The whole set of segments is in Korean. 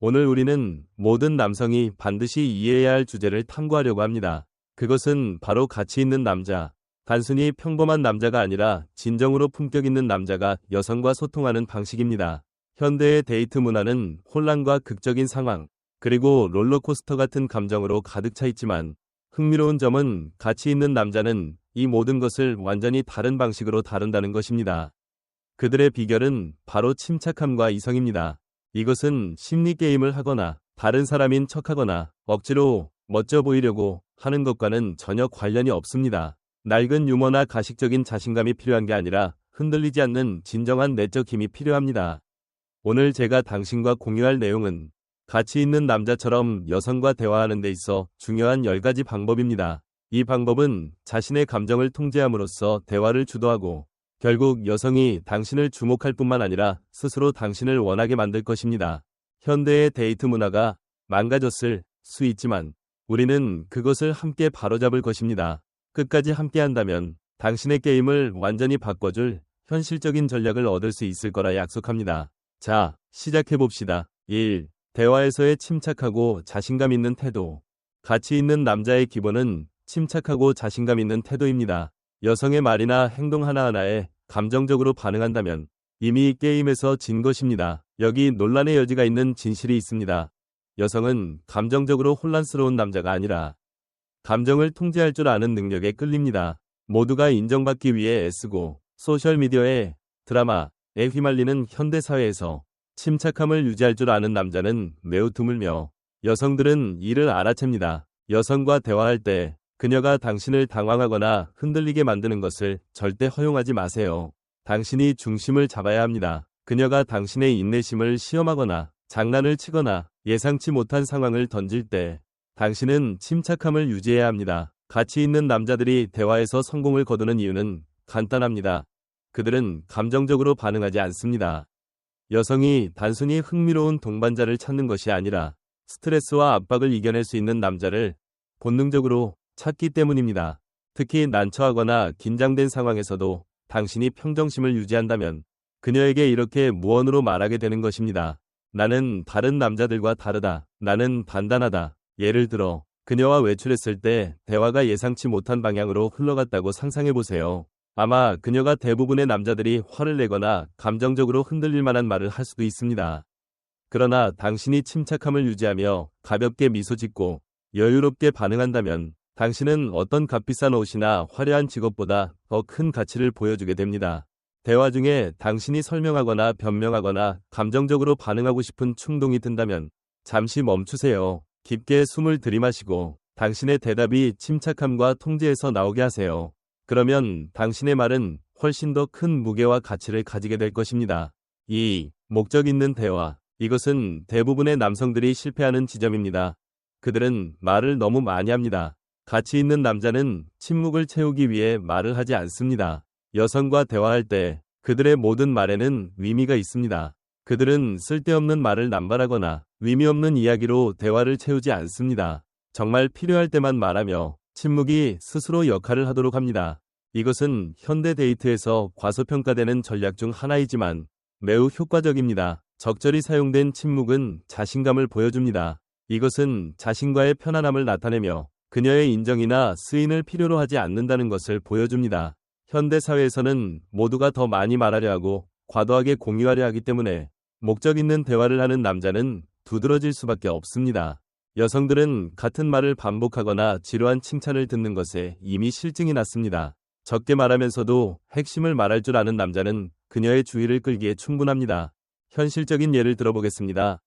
오늘 우리는 모든 남성이 반드시 이해해야 할 주제를 탐구하려고 합니다. 그것은 바로 가치 있는 남자. 단순히 평범한 남자가 아니라 진정으로 품격 있는 남자가 여성과 소통하는 방식입니다. 현대의 데이트 문화는 혼란과 극적인 상황, 그리고 롤러코스터 같은 감정으로 가득 차 있지만 흥미로운 점은 가치 있는 남자는 이 모든 것을 완전히 다른 방식으로 다룬다는 것입니다. 그들의 비결은 바로 침착함과 이성입니다. 이것은 심리 게임을 하거나 다른 사람인 척하거나 억지로 멋져 보이려고 하는 것과는 전혀 관련이 없습니다. 낡은 유머나 가식적인 자신감이 필요한 게 아니라 흔들리지 않는 진정한 내적 힘이 필요합니다. 오늘 제가 당신과 공유할 내용은 가치 있는 남자처럼 여성과 대화하는 데 있어 중요한 10가지 방법입니다. 이 방법은 자신의 감정을 통제함으로써 대화를 주도하고 결국 여성이 당신을 주목할 뿐만 아니라 스스로 당신을 원하게 만들 것입니다. 현대의 데이트 문화가 망가졌을 수 있지만 우리는 그것을 함께 바로잡을 것입니다. 끝까지 함께 한다면 당신의 게임을 완전히 바꿔줄 현실적인 전략을 얻을 수 있을 거라 약속합니다. 자, 시작해봅시다. 1. 대화에서의 침착하고 자신감 있는 태도. 가치 있는 남자의 기본은 침착하고 자신감 있는 태도입니다. 여성의 말이나 행동 하나하나에 감정적으로 반응한다면 이미 게임에서 진 것입니다. 여기 논란의 여지가 있는 진실이 있습니다. 여성은 감정적으로 혼란스러운 남자가 아니라 감정을 통제할 줄 아는 능력에 끌립니다. 모두가 인정받기 위해 애쓰고 소셜미디어에 드라마에 휘말리는 현대사회에서 침착함을 유지할 줄 아는 남자는 매우 드물며 여성들은 이를 알아챕니다. 여성과 대화할 때 그녀가 당신을 당황하거나 흔들리게 만드는 것을 절대 허용하지 마세요. 당신이 중심을 잡아야 합니다. 그녀가 당신의 인내심을 시험하거나 장난을 치거나 예상치 못한 상황을 던질 때 당신은 침착함을 유지해야 합니다. 가치 있는 남자들이 대화에서 성공을 거두는 이유는 간단합니다. 그들은 감정적으로 반응하지 않습니다. 여성이 단순히 흥미로운 동반자를 찾는 것이 아니라 스트레스와 압박을 이겨낼 수 있는 남자를 본능적으로 찾기 때문입니다. 특히 난처하거나 긴장된 상황에서도 당신이 평정심을 유지한다면 그녀에게 이렇게 무언으로 말하게 되는 것입니다. 나는 다른 남자들과 다르다. 나는 단단하다. 예를 들어 그녀와 외출했을 때 대화가 예상치 못한 방향으로 흘러갔다고 상상해 보세요. 아마 그녀가 대부분의 남자들이 화를 내거나 감정적으로 흔들릴 만한 말을 할 수도 있습니다. 그러나 당신이 침착함을 유지하며 가볍게 미소 짓고 여유롭게 반응한다면 당신은 어떤 값비싼 옷이나 화려한 직업보다 더 큰 가치를 보여주게 됩니다. 대화 중에 당신이 설명하거나 변명하거나 감정적으로 반응하고 싶은 충동이 든다면 잠시 멈추세요. 깊게 숨을 들이마시고 당신의 대답이 침착함과 통제에서 나오게 하세요. 그러면 당신의 말은 훨씬 더 큰 무게와 가치를 가지게 될 것입니다. 2. 목적 있는 대화. 이것은 대부분의 남성들이 실패하는 지점입니다. 그들은 말을 너무 많이 합니다. 가치 있는 남자는 침묵을 채우기 위해 말을 하지 않습니다. 여성과 대화할 때 그들의 모든 말에는 의미가 있습니다. 그들은 쓸데없는 말을 남발하거나 의미 없는 이야기로 대화를 채우지 않습니다. 정말 필요할 때만 말하며 침묵이 스스로 역할을 하도록 합니다. 이것은 현대 데이트에서 과소평가되는 전략 중 하나이지만 매우 효과적입니다. 적절히 사용된 침묵은 자신감을 보여줍니다. 이것은 자신과의 편안함을 나타내며 그녀의 인정이나 스인을 필요로 하지 않는다는 것을 보여줍니다. 현대 사회에서는 모두가 더 많이 말하려 하고 과도하게 공유하려 하기 때문에 목적 있는 대화를 하는 남자는 두드러질 수밖에 없습니다. 여성들은 같은 말을 반복하거나 지루한 칭찬을 듣는 것에 이미 실증이 났습니다. 적게 말하면서도 핵심을 말할 줄 아는 남자는 그녀의 주의를 끌기에 충분합니다. 현실적인 예를 들어보겠습니다.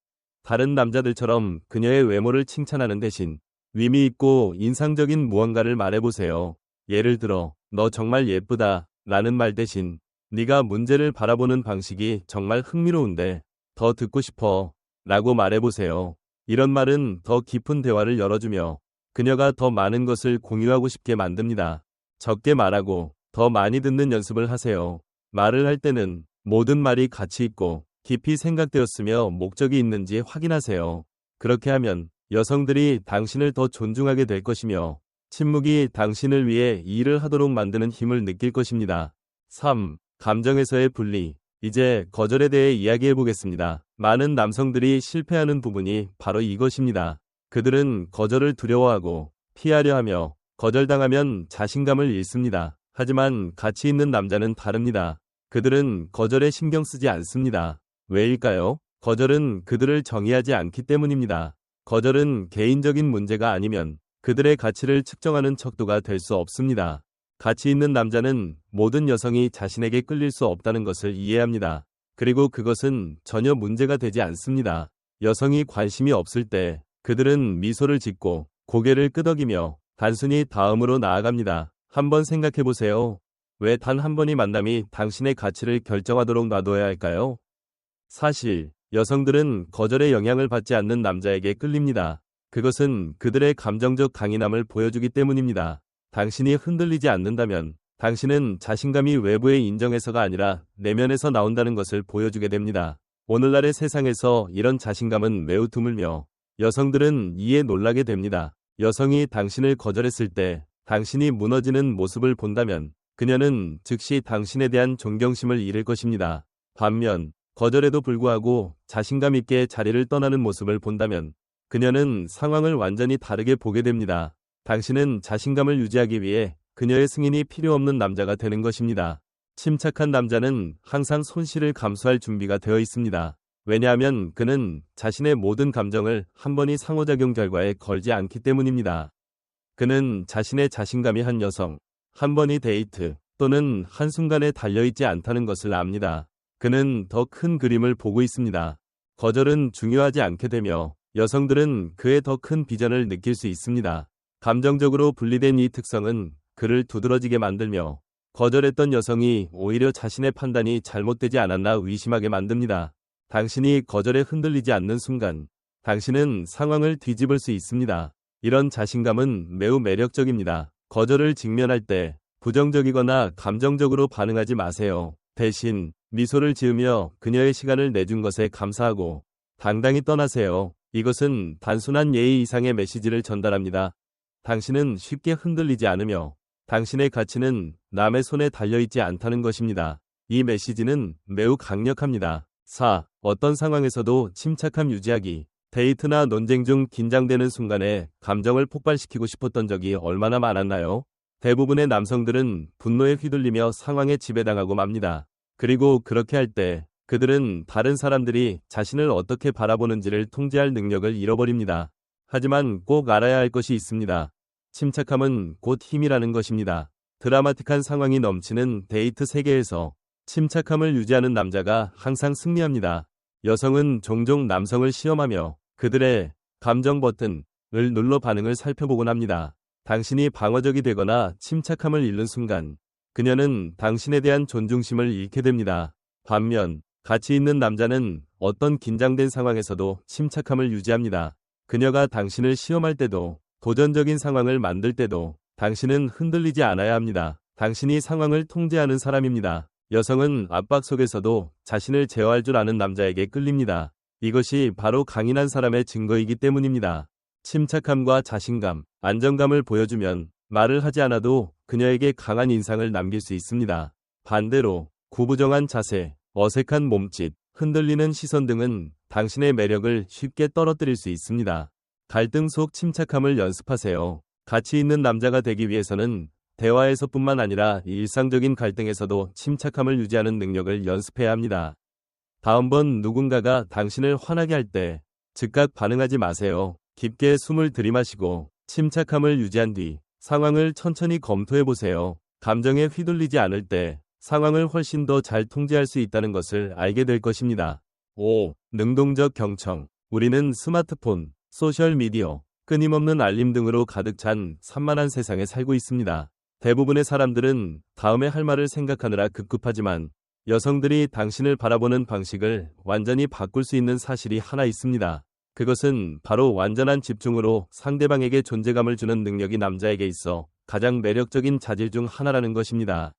다른 남자들처럼 그녀의 외모를 칭찬하는 대신 의미 있고 인상적인 무언가를 말해보세요. 예를 들어, 너 정말 예쁘다 라는 말 대신 네가 문제를 바라보는 방식이 정말 흥미로운데 더 듣고 싶어 라고 말해보세요. 이런 말은 더 깊은 대화를 열어주며 그녀가 더 많은 것을 공유하고 싶게 만듭니다. 적게 말하고 더 많이 듣는 연습을 하세요. 말을 할 때는 모든 말이 가치 있고 깊이 생각되었으며 목적이 있는지 확인하세요. 그렇게 하면 여성들이 당신을 더 존중하게 될 것이며 침묵이 당신을 위해 일을 하도록 만드는 힘을 느낄 것입니다. 3. 감정에서의 분리. 이제 거절에 대해 이야기해 보겠습니다. 많은 남성들이 실패하는 부분이 바로 이것입니다. 그들은 거절을 두려워하고 피하려 하며 거절당하면 자신감을 잃습니다. 하지만 가치 있는 남자는 다릅니다. 그들은 거절에 신경 쓰지 않습니다. 왜일까요? 거절은 그들을 정의하지 않기 때문입니다. 거절은 개인적인 문제가 아니면 그들의 가치를 측정하는 척도가 될 수 없습니다. 가치 있는 남자는 모든 여성이 자신에게 끌릴 수 없다는 것을 이해합니다. 그리고 그것은 전혀 문제가 되지 않습니다. 여성이 관심이 없을 때 그들은 미소를 짓고 고개를 끄덕이며 단순히 다음으로 나아갑니다. 한번 생각해 보세요. 왜 단 한 번의 만남이 당신의 가치를 결정하도록 놔둬야 할까요? 사실 여성들은 거절의 영향을 받지 않는 남자에게 끌립니다. 그것은 그들의 감정적 강인함을 보여주기 때문입니다. 당신이 흔들리지 않는다면 당신은 자신감이 외부의 인정에서가 아니라 내면에서 나온다는 것을 보여주게 됩니다. 오늘날의 세상에서 이런 자신감은 매우 드물며 여성들은 이에 놀라게 됩니다. 여성이 당신을 거절했을 때 당신이 무너지는 모습을 본다면 그녀는 즉시 당신에 대한 존경심을 잃을 것입니다. 반면 거절에도 불구하고 자신감 있게 자리를 떠나는 모습을 본다면 그녀는 상황을 완전히 다르게 보게 됩니다. 당신은 자신감을 유지하기 위해 그녀의 승인이 필요 없는 남자가 되는 것입니다. 침착한 남자는 항상 손실을 감수할 준비가 되어 있습니다. 왜냐하면 그는 자신의 모든 감정을 한 번의 상호작용 결과에 걸지 않기 때문입니다. 그는 자신의 자신감이 한 여성, 한 번의 데이트 또는 한순간에 달려있지 않다는 것을 압니다. 그는 더 큰 그림을 보고 있습니다. 거절은 중요하지 않게 되며 여성들은 그의 더 큰 비전을 느낄 수 있습니다. 감정적으로 분리된 이 특성은 그를 두드러지게 만들며 거절했던 여성이 오히려 자신의 판단이 잘못되지 않았나 의심하게 만듭니다. 당신이 거절에 흔들리지 않는 순간 당신은 상황을 뒤집을 수 있습니다. 이런 자신감은 매우 매력적입니다. 거절을 직면할 때 부정적이거나 감정적으로 반응하지 마세요. 대신 미소를 지으며 그녀의 시간을 내준 것에 감사하고 당당히 떠나세요. 이것은 단순한 예의 이상의 메시지를 전달합니다. 당신은 쉽게 흔들리지 않으며 당신의 가치는 남의 손에 달려있지 않다는 것입니다. 이 메시지는 매우 강력합니다. 4. 어떤 상황에서도 침착함 유지하기. 데이트나 논쟁 중 긴장되는 순간에 감정을 폭발시키고 싶었던 적이 얼마나 많았나요? 대부분의 남성들은 분노에 휘둘리며 상황에 지배당하고 맙니다. 그리고 그렇게 할 때 그들은 다른 사람들이 자신을 어떻게 바라보는지를 통제할 능력을 잃어버립니다. 하지만 꼭 알아야 할 것이 있습니다. 침착함은 곧 힘이라는 것입니다. 드라마틱한 상황이 넘치는 데이트 세계에서 침착함을 유지하는 남자가 항상 승리합니다. 여성은 종종 남성을 시험하며 그들의 감정 버튼을 눌러 반응을 살펴보곤 합니다. 당신이 방어적이 되거나 침착함을 잃는 순간 그녀는 당신에 대한 존중심을 잃게 됩니다. 반면 가치 있는 남자는 어떤 긴장된 상황에서도 침착함을 유지합니다. 그녀가 당신을 시험할 때도 도전적인 상황을 만들 때도 당신은 흔들리지 않아야 합니다. 당신이 상황을 통제하는 사람입니다. 여성은 압박 속에서도 자신을 제어할 줄 아는 남자에게 끌립니다. 이것이 바로 강인한 사람의 증거이기 때문입니다. 침착함과 자신감, 안정감을 보여주면 말을 하지 않아도 그녀에게 강한 인상을 남길 수 있습니다. 반대로 구부정한 자세, 어색한 몸짓, 흔들리는 시선 등은 당신의 매력을 쉽게 떨어뜨릴 수 있습니다. 갈등 속 침착함을 연습하세요. 가치 있는 남자가 되기 위해서는 대화에서뿐만 아니라 일상적인 갈등에서도 침착함을 유지하는 능력을 연습해야 합니다. 다음번 누군가가 당신을 화나게 할 때 즉각 반응하지 마세요. 깊게 숨을 들이마시고 침착함을 유지한 뒤 상황을 천천히 검토해 보세요. 감정에 휘둘리지 않을 때 상황을 훨씬 더 잘 통제할 수 있다는 것을 알게 될 것입니다. 5. 능동적 경청. 우리는 스마트폰, 소셜미디어, 끊임없는 알림 등으로 가득 찬 산만한 세상에 살고 있습니다. 대부분의 사람들은 다음에 할 말을 생각하느라 급급하지만 여성들이 당신을 바라보는 방식을 완전히 바꿀 수 있는 사실이 하나 있습니다. 그것은 바로 완전한 집중으로 상대방에게 존재감을 주는 능력이 남자에게 있어 가장 매력적인 자질 중 하나라는 것입니다.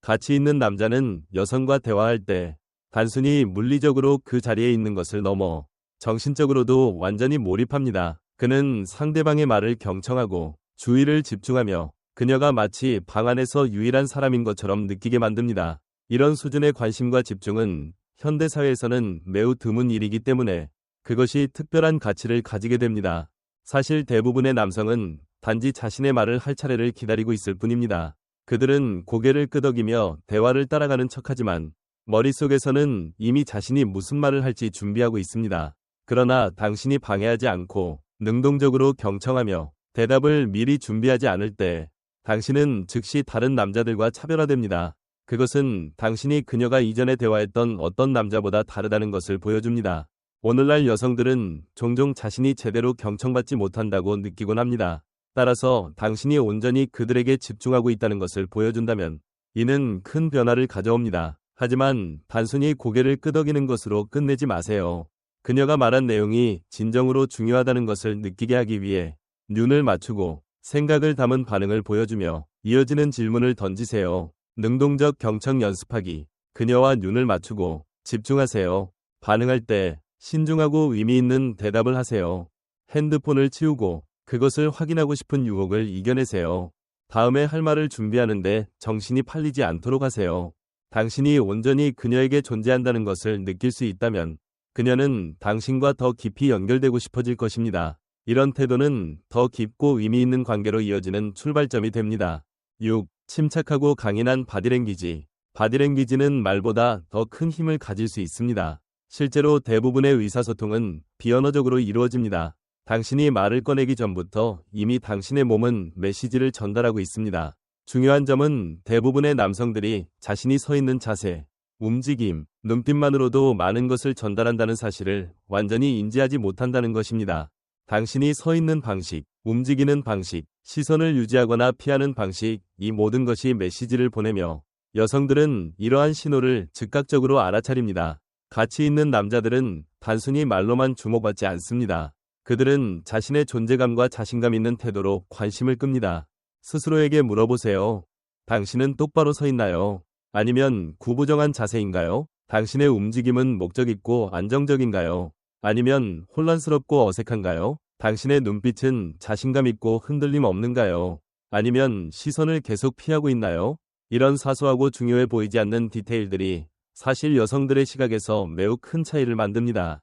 가치 있는 남자는 여성과 대화할 때 단순히 물리적으로 그 자리에 있는 것을 넘어 정신적으로도 완전히 몰입합니다. 그는 상대방의 말을 경청하고 주의를 집중하며 그녀가 마치 방 안에서 유일한 사람인 것처럼 느끼게 만듭니다. 이런 수준의 관심과 집중은 현대 사회에서는 매우 드문 일이기 때문에 그것이 특별한 가치를 가지게 됩니다. 사실 대부분의 남성은 단지 자신의 말을 할 차례를 기다리고 있을 뿐입니다. 그들은 고개를 끄덕이며 대화를 따라가는 척하지만 머릿속에서는 이미 자신이 무슨 말을 할지 준비하고 있습니다. 그러나 당신이 방해하지 않고 능동적으로 경청하며 대답을 미리 준비하지 않을 때 당신은 즉시 다른 남자들과 차별화됩니다. 그것은 당신이 그녀가 이전에 대화했던 어떤 남자보다 다르다는 것을 보여줍니다. 오늘날 여성들은 종종 자신이 제대로 경청받지 못한다고 느끼곤 합니다. 따라서 당신이 온전히 그들에게 집중하고 있다는 것을 보여준다면 이는 큰 변화를 가져옵니다. 하지만 단순히 고개를 끄덕이는 것으로 끝내지 마세요. 그녀가 말한 내용이 진정으로 중요하다는 것을 느끼게 하기 위해 눈을 맞추고 생각을 담은 반응을 보여주며 이어지는 질문을 던지세요. 능동적 경청 연습하기. 그녀와 눈을 맞추고 집중하세요. 반응할 때 신중하고 의미 있는 대답을 하세요. 핸드폰을 치우고 그것을 확인하고 싶은 유혹을 이겨내세요. 다음에 할 말을 준비하는데 정신이 팔리지 않도록 하세요. 당신이 온전히 그녀에게 존재한다는 것을 느낄 수 있다면 그녀는 당신과 더 깊이 연결되고 싶어질 것입니다. 이런 태도는 더 깊고 의미 있는 관계로 이어지는 출발점이 됩니다. 6. 침착하고 강인한 바디랭귀지. 바디랭귀지는 말보다 더 큰 힘을 가질 수 있습니다. 실제로 대부분의 의사소통은 비언어적으로 이루어집니다. 당신이 말을 꺼내기 전부터 이미 당신의 몸은 메시지를 전달하고 있습니다. 중요한 점은 대부분의 남성들이 자신이 서 있는 자세, 움직임, 눈빛만으로도 많은 것을 전달한다는 사실을 완전히 인지하지 못한다는 것입니다. 당신이 서 있는 방식, 움직이는 방식, 시선을 유지하거나 피하는 방식, 이 모든 것이 메시지를 보내며 여성들은 이러한 신호를 즉각적으로 알아차립니다. 가치 있는 남자들은 단순히 말로만 주목받지 않습니다. 그들은 자신의 존재감과 자신감 있는 태도로 관심을 끕니다. 스스로에게 물어보세요. 당신은 똑바로 서 있나요? 아니면 구부정한 자세인가요? 당신의 움직임은 목적 있고 안정적인가요? 아니면 혼란스럽고 어색한가요? 당신의 눈빛은 자신감 있고 흔들림 없는가요? 아니면 시선을 계속 피하고 있나요? 이런 사소하고 중요해 보이지 않는 디테일들이 사실 여성들의 시각에서 매우 큰 차이를 만듭니다.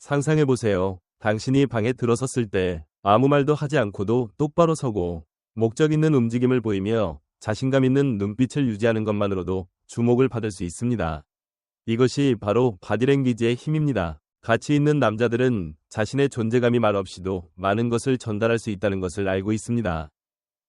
상상해 보세요. 당신이 방에 들어섰을 때 아무 말도 하지 않고도 똑바로 서고 목적 있는 움직임을 보이며 자신감 있는 눈빛을 유지하는 것만으로도 주목을 받을 수 있습니다. 이것이 바로 바디랭귀지의 힘입니다. 가치 있는 남자들은 자신의 존재감이 말없이도 많은 것을 전달할 수 있다는 것을 알고 있습니다.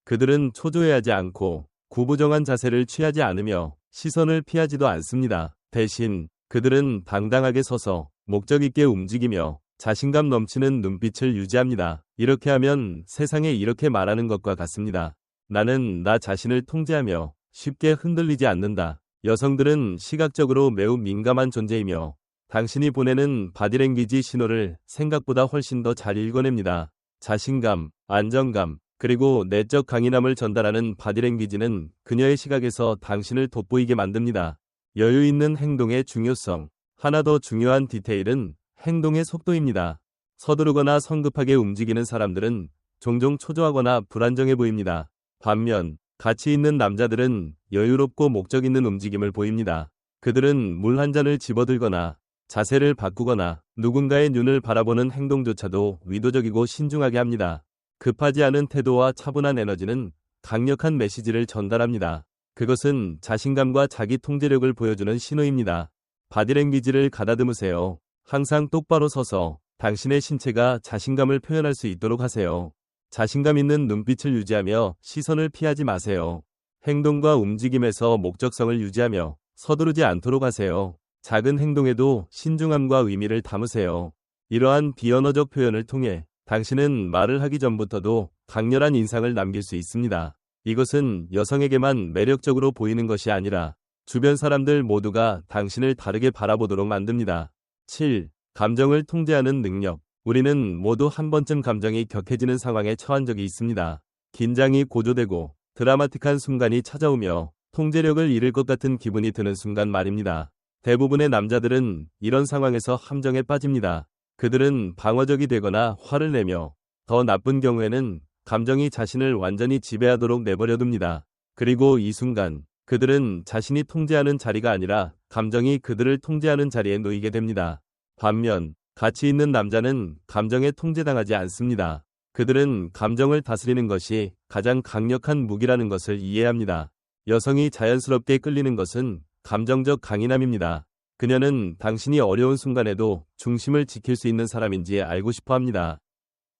그들은 초조해하지 않고 구부정한 자세를 취하지 않으며 시선을 피하지도 않습니다. 대신 그들은 당당하게 서서 목적 있게 움직이며 자신감 넘치는 눈빛을 유지합니다. 이렇게 하면 세상에 이렇게 말하는 것과 같습니다. 나는 나 자신을 통제하며 쉽게 흔들리지 않는다. 여성들은 시각적으로 매우 민감한 존재이며 당신이 보내는 바디랭귀지 신호를 생각보다 훨씬 더 잘 읽어냅니다. 자신감, 안정감, 그리고 내적 강인함을 전달하는 바디랭귀지는 그녀의 시각에서 당신을 돋보이게 만듭니다. 여유 있는 행동의 중요성. 하나 더 중요한 디테일은 행동의 속도입니다. 서두르거나 성급하게 움직이는 사람들은 종종 초조하거나 불안정해 보입니다. 반면 가치 있는 남자들은 여유롭고 목적 있는 움직임을 보입니다. 그들은 물 한 잔을 집어들거나 자세를 바꾸거나 누군가의 눈을 바라보는 행동조차도 의도적이고 신중하게 합니다. 급하지 않은 태도와 차분한 에너지는 강력한 메시지를 전달합니다. 그것은 자신감과 자기 통제력을 보여주는 신호입니다. 바디랭귀지를 가다듬으세요. 항상 똑바로 서서 당신의 신체가 자신감을 표현할 수 있도록 하세요. 자신감 있는 눈빛을 유지하며 시선을 피하지 마세요. 행동과 움직임에서 목적성을 유지하며 서두르지 않도록 하세요. 작은 행동에도 신중함과 의미를 담으세요. 이러한 비언어적 표현을 통해 당신은 말을 하기 전부터도 강렬한 인상을 남길 수 있습니다. 이것은 여성에게만 매력적으로 보이는 것이 아니라 주변 사람들 모두가 당신을 다르게 바라보도록 만듭니다. 7. 감정을 통제하는 능력. 우리는 모두 한 번쯤 감정이 격해지는 상황에 처한 적이 있습니다. 긴장이 고조되고 드라마틱한 순간이 찾아오며 통제력을 잃을 것 같은 기분이 드는 순간 말입니다. 대부분의 남자들은 이런 상황에서 함정에 빠집니다. 그들은 방어적이 되거나 화를 내며 더 나쁜 경우에는 감정이 자신을 완전히 지배하도록 내버려둡니다. 그리고 이 순간 그들은 자신이 통제하는 자리가 아니라 감정이 그들을 통제하는 자리에 놓이게 됩니다. 반면 가치 있는 남자는 감정에 통제당하지 않습니다. 그들은 감정을 다스리는 것이 가장 강력한 무기라는 것을 이해합니다. 여성이 자연스럽게 끌리는 것은 감정적 강인함입니다. 그녀는 당신이 어려운 순간에도 중심을 지킬 수 있는 사람인지 알고 싶어 합니다.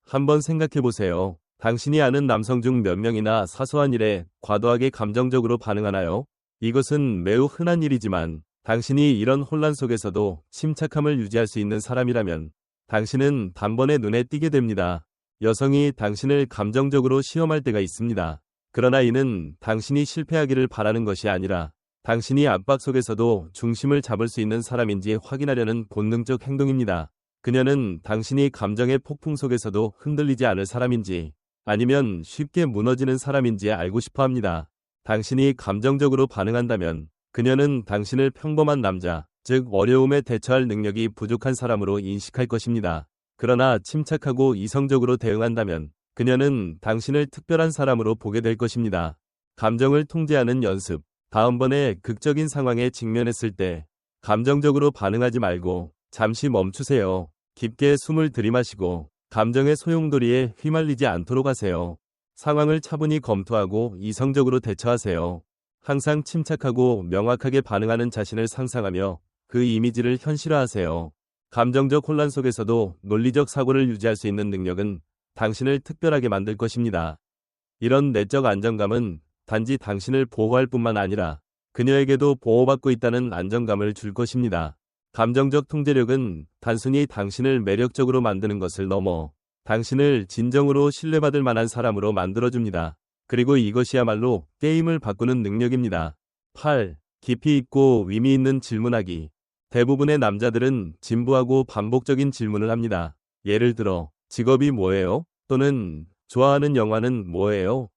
한번 생각해 보세요. 당신이 아는 남성 중 몇 명이나 사소한 일에 과도하게 감정적으로 반응하나요? 이것은 매우 흔한 일이지만 당신이 이런 혼란 속에서도 침착함을 유지할 수 있는 사람이라면 당신은 단번에 눈에 띄게 됩니다. 여성이 당신을 감정적으로 시험할 때가 있습니다. 그러나 이는 당신이 실패하기를 바라는 것이 아니라 당신이 압박 속에서도 중심을 잡을 수 있는 사람인지 확인하려는 본능적 행동입니다. 그녀는 당신이 감정의 폭풍 속에서도 흔들리지 않을 사람인지 아니면 쉽게 무너지는 사람인지 알고 싶어 합니다. 당신이 감정적으로 반응한다면 그녀는 당신을 평범한 남자, 즉 어려움에 대처할 능력이 부족한 사람으로 인식할 것입니다. 그러나 침착하고 이성적으로 대응한다면 그녀는 당신을 특별한 사람으로 보게 될 것입니다. 감정을 통제하는 연습. 다음번에 극적인 상황에 직면했을 때 감정적으로 반응하지 말고 잠시 멈추세요. 깊게 숨을 들이마시고 감정의 소용돌이에 휘말리지 않도록 하세요. 상황을 차분히 검토하고 이성적으로 대처하세요. 항상 침착하고 명확하게 반응하는 자신을 상상하며 그 이미지를 현실화하세요. 감정적 혼란 속에서도 논리적 사고를 유지할 수 있는 능력은 당신을 특별하게 만들 것입니다. 이런 내적 안정감은 단지 당신을 보호할 뿐만 아니라 그녀에게도 보호받고 있다는 안정감을 줄 것입니다. 감정적 통제력은 단순히 당신을 매력적으로 만드는 것을 넘어 당신을 진정으로 신뢰받을 만한 사람으로 만들어줍니다. 그리고 이것이야말로 게임을 바꾸는 능력입니다. 8. 깊이 있고 의미 있는 질문하기. 대부분의 남자들은 진부하고 반복적인 질문을 합니다. 예를 들어, 직업이 뭐예요? 또는 좋아하는 영화는 뭐예요?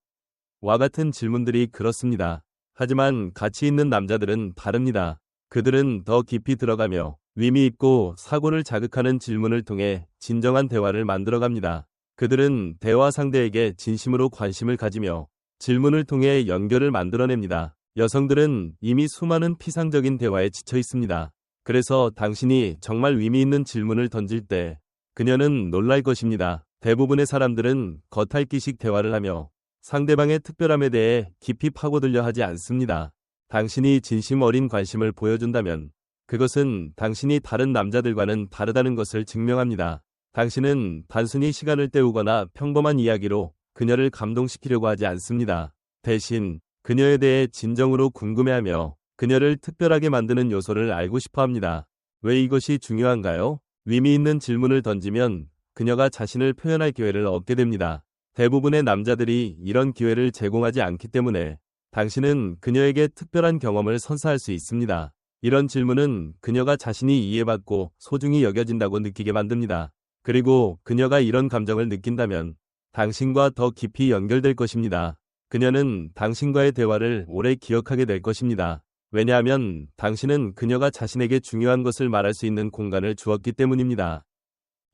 와 같은 질문들이 그렇습니다. 하지만 가치 있는 남자들은 다릅니다. 그들은 더 깊이 들어가며 의미 있고 사고를 자극하는 질문을 통해 진정한 대화를 만들어갑니다. 그들은 대화 상대에게 진심으로 관심을 가지며 질문을 통해 연결을 만들어냅니다. 여성들은 이미 수많은 피상적인 대화에 지쳐 있습니다. 그래서 당신이 정말 의미 있는 질문을 던질 때 그녀는 놀랄 것입니다. 대부분의 사람들은 겉핥기식 대화를 하며 상대방의 특별함에 대해 깊이 파고들려 하지 않습니다. 당신이 진심 어린 관심을 보여준다면 그것은 당신이 다른 남자들과는 다르다는 것을 증명합니다. 당신은 단순히 시간을 때우거나 평범한 이야기로 그녀를 감동시키려고 하지 않습니다. 대신 그녀에 대해 진정으로 궁금해하며 그녀를 특별하게 만드는 요소를 알고 싶어 합니다. 왜 이것이 중요한가요? 의미 있는 질문을 던지면 그녀가 자신을 표현할 기회를 얻게 됩니다. 대부분의 남자들이 이런 기회를 제공하지 않기 때문에 당신은 그녀에게 특별한 경험을 선사할 수 있습니다. 이런 질문은 그녀가 자신이 이해받고 소중히 여겨진다고 느끼게 만듭니다. 그리고 그녀가 이런 감정을 느낀다면 당신과 더 깊이 연결될 것입니다. 그녀는 당신과의 대화를 오래 기억하게 될 것입니다. 왜냐하면 당신은 그녀가 자신에게 중요한 것을 말할 수 있는 공간을 주었기 때문입니다.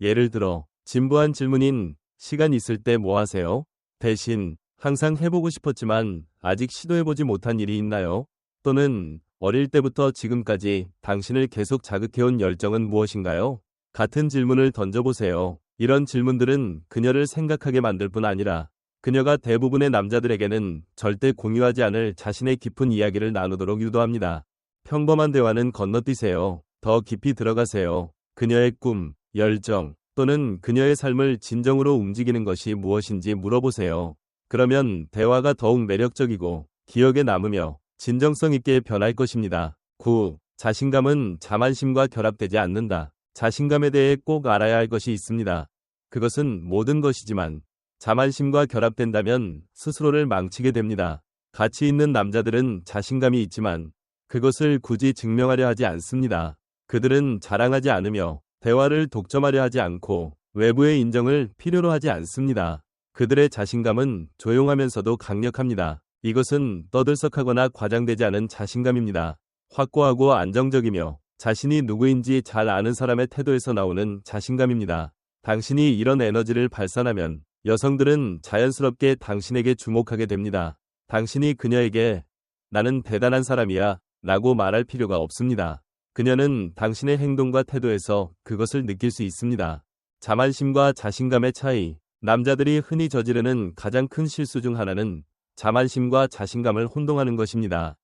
예를 들어, 진부한 질문인 시간 있을 때 뭐 하세요? 대신 항상 해보고 싶었지만 아직 시도해보지 못한 일이 있나요? 또는 어릴 때부터 지금까지 당신을 계속 자극해온 열정은 무엇인가요? 같은 질문을 던져보세요. 이런 질문들은 그녀를 생각하게 만들 뿐 아니라 그녀가 대부분의 남자들에게는 절대 공유하지 않을 자신의 깊은 이야기를 나누도록 유도합니다. 평범한 대화는 건너뛰세요. 더 깊이 들어가세요. 그녀의 꿈, 열정, 또는 그녀의 삶을 진정으로 움직이는 것이 무엇인지 물어보세요. 그러면 대화가 더욱 매력적이고 기억에 남으며 진정성 있게 변할 것입니다. 9. 자신감은 자만심과 결합되지 않는다. 자신감에 대해 꼭 알아야 할 것이 있습니다. 그것은 모든 것이지만 자만심과 결합된다면 스스로를 망치게 됩니다. 가치 있는 남자들은 자신감이 있지만 그것을 굳이 증명하려 하지 않습니다. 그들은 자랑하지 않으며 대화를 독점하려 하지 않고 외부의 인정을 필요로 하지 않습니다. 그들의 자신감은 조용하면서도 강력합니다. 이것은 떠들썩하거나 과장되지 않은 자신감입니다. 확고하고 안정적이며 자신이 누구인지 잘 아는 사람의 태도에서 나오는 자신감입니다. 당신이 이런 에너지를 발산하면 여성들은 자연스럽게 당신에게 주목하게 됩니다. 당신이 그녀에게 나는 대단한 사람이야 라고 말할 필요가 없습니다. 그녀는 당신의 행동과 태도에서 그것을 느낄 수 있습니다. 자만심과 자신감의 차이. 남자들이 흔히 저지르는 가장 큰 실수 중 하나는 자만심과 자신감을 혼동하는 것입니다.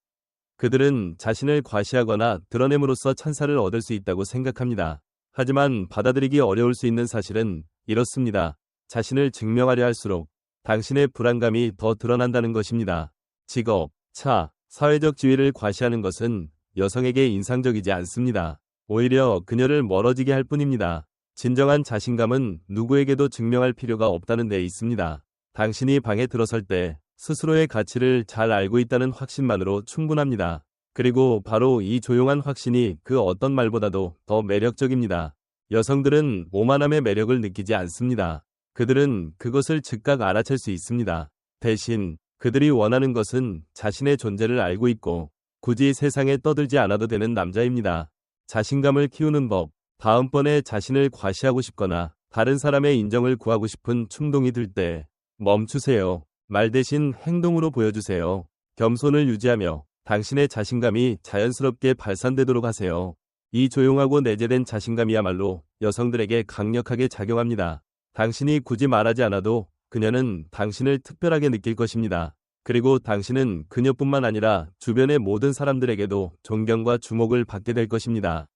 그들은 자신을 과시하거나 드러냄으로써 찬사를 얻을 수 있다고 생각합니다. 하지만 받아들이기 어려울 수 있는 사실은 이렇습니다. 자신을 증명하려 할수록 당신의 불안감이 더 드러난다는 것입니다. 직업, 차, 사회적 지위를 과시하는 것은 여성에게 인상적이지 않습니다. 오히려 그녀를 멀어지게 할 뿐입니다. 진정한 자신감은 누구에게도 증명할 필요가 없다는 데 있습니다. 당신이 방에 들어설 때 스스로의 가치를 잘 알고 있다는 확신만으로 충분합니다. 그리고 바로 이 조용한 확신이 그 어떤 말보다도 더 매력적입니다. 여성들은 오만함의 매력을 느끼지 않습니다. 그들은 그것을 즉각 알아챌 수 있습니다. 대신 그들이 원하는 것은 자신의 존재를 알고 있고 굳이 세상에 떠들지 않아도 되는 남자입니다. 자신감을 키우는 법. 다음번에 자신을 과시하고 싶거나 다른 사람의 인정을 구하고 싶은 충동이 들 때 멈추세요. 말 대신 행동으로 보여주세요. 겸손을 유지하며 당신의 자신감이 자연스럽게 발산되도록 하세요. 이 조용하고 내재된 자신감이야말로 여성들에게 강력하게 작용합니다. 당신이 굳이 말하지 않아도 그녀는 당신을 특별하게 느낄 것입니다. 그리고 당신은 그녀뿐만 아니라 주변의 모든 사람들에게도 존경과 주목을 받게 될 것입니다.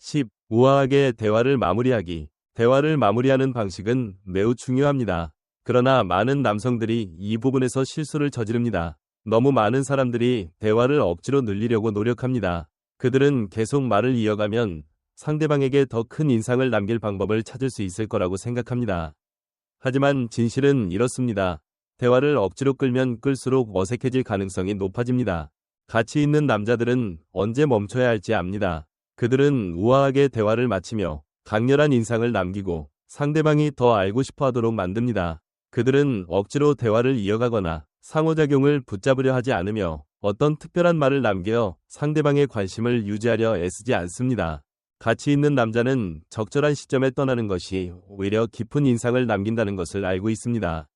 10. 우아하게 대화를 마무리하기. 대화를 마무리하는 방식은 매우 중요합니다. 그러나 많은 남성들이 이 부분에서 실수를 저지릅니다. 너무 많은 사람들이 대화를 억지로 늘리려고 노력합니다. 그들은 계속 말을 이어가면 상대방에게 더 큰 인상을 남길 방법을 찾을 수 있을 거라고 생각합니다. 하지만 진실은 이렇습니다. 대화를 억지로 끌면 끌수록 어색해질 가능성이 높아집니다. 가치 있는 남자들은 언제 멈춰야 할지 압니다. 그들은 우아하게 대화를 마치며 강렬한 인상을 남기고 상대방이 더 알고 싶어 하도록 만듭니다. 그들은 억지로 대화를 이어가거나 상호작용을 붙잡으려 하지 않으며 어떤 특별한 말을 남겨 상대방의 관심을 유지하려 애쓰지 않습니다. 가치 있는 남자는 적절한 시점에 떠나는 것이 오히려 깊은 인상을 남긴다는 것을 알고 있습니다.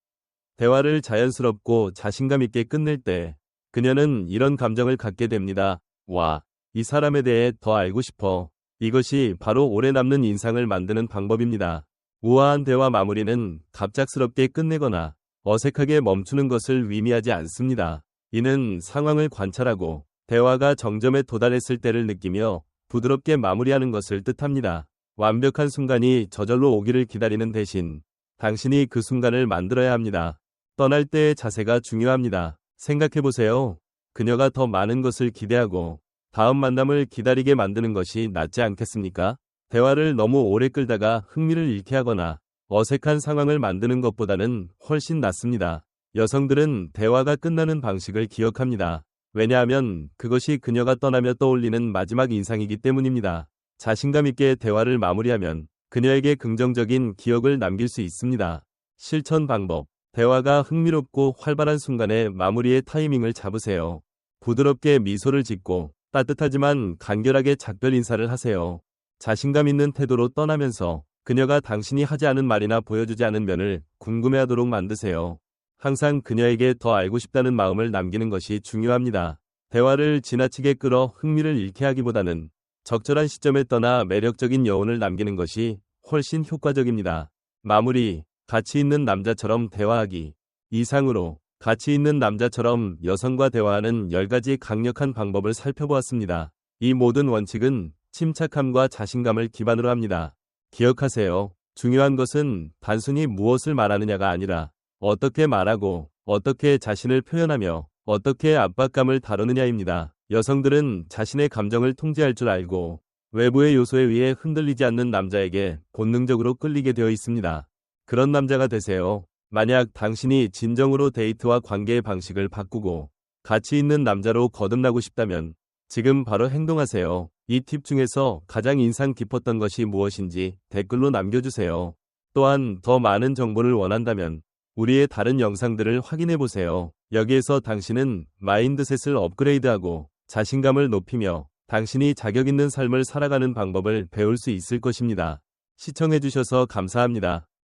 대화를 자연스럽고 자신감 있게 끝낼 때 그녀는 이런 감정을 갖게 됩니다. 와, 이 사람에 대해 더 알고 싶어. 이것이 바로 오래 남는 인상을 만드는 방법입니다. 우아한 대화 마무리는 갑작스럽게 끝내거나 어색하게 멈추는 것을 의미하지 않습니다. 이는 상황을 관찰하고 대화가 정점에 도달했을 때를 느끼며 부드럽게 마무리하는 것을 뜻합니다. 완벽한 순간이 저절로 오기를 기다리는 대신 당신이 그 순간을 만들어야 합니다. 떠날 때의 자세가 중요합니다. 생각해보세요. 그녀가 더 많은 것을 기대하고 다음 만남을 기다리게 만드는 것이 낫지 않겠습니까? 대화를 너무 오래 끌다가 흥미를 잃게 하거나 어색한 상황을 만드는 것보다는 훨씬 낫습니다. 여성들은 대화가 끝나는 방식을 기억합니다. 왜냐하면 그것이 그녀가 떠나며 떠올리는 마지막 인상이기 때문입니다. 자신감 있게 대화를 마무리하면 그녀에게 긍정적인 기억을 남길 수 있습니다. 실천 방법 대화가 흥미롭고 활발한 순간에 마무리의 타이밍을 잡으세요. 부드럽게 미소를 짓고 따뜻하지만 간결하게 작별 인사를 하세요. 자신감 있는 태도로 떠나면서 그녀가 당신이 하지 않은 말이나 보여주지 않은 면을 궁금해하도록 만드세요. 항상 그녀에게 더 알고 싶다는 마음을 남기는 것이 중요합니다. 대화를 지나치게 끌어 흥미를 잃게 하기보다는 적절한 시점에 떠나 매력적인 여운을 남기는 것이 훨씬 효과적입니다. 마무리 가치 있는 남자처럼 대화하기. 이상으로 가치 있는 남자처럼 여성과 대화하는 10가지 강력한 방법을 살펴보았습니다. 이 모든 원칙은 침착함과 자신감을 기반으로 합니다. 기억하세요. 중요한 것은 단순히 무엇을 말하느냐가 아니라 어떻게 말하고 어떻게 자신을 표현하며 어떻게 압박감을 다루느냐입니다. 여성들은 자신의 감정을 통제할 줄 알고 외부의 요소에 의해 흔들리지 않는 남자에게 본능적으로 끌리게 되어 있습니다. 그런 남자가 되세요. 만약 당신이 진정으로 데이트와 관계의 방식을 바꾸고 가치 있는 남자로 거듭나고 싶다면 지금 바로 행동하세요. 이 팁 중에서 가장 인상 깊었던 것이 무엇인지 댓글로 남겨주세요. 또한 더 많은 정보를 원한다면 우리의 다른 영상들을 확인해 보세요. 여기에서 당신은 마인드셋을 업그레이드하고 자신감을 높이며 당신이 자격 있는 삶을 살아가는 방법을 배울 수 있을 것입니다. 시청해 주셔서 감사합니다.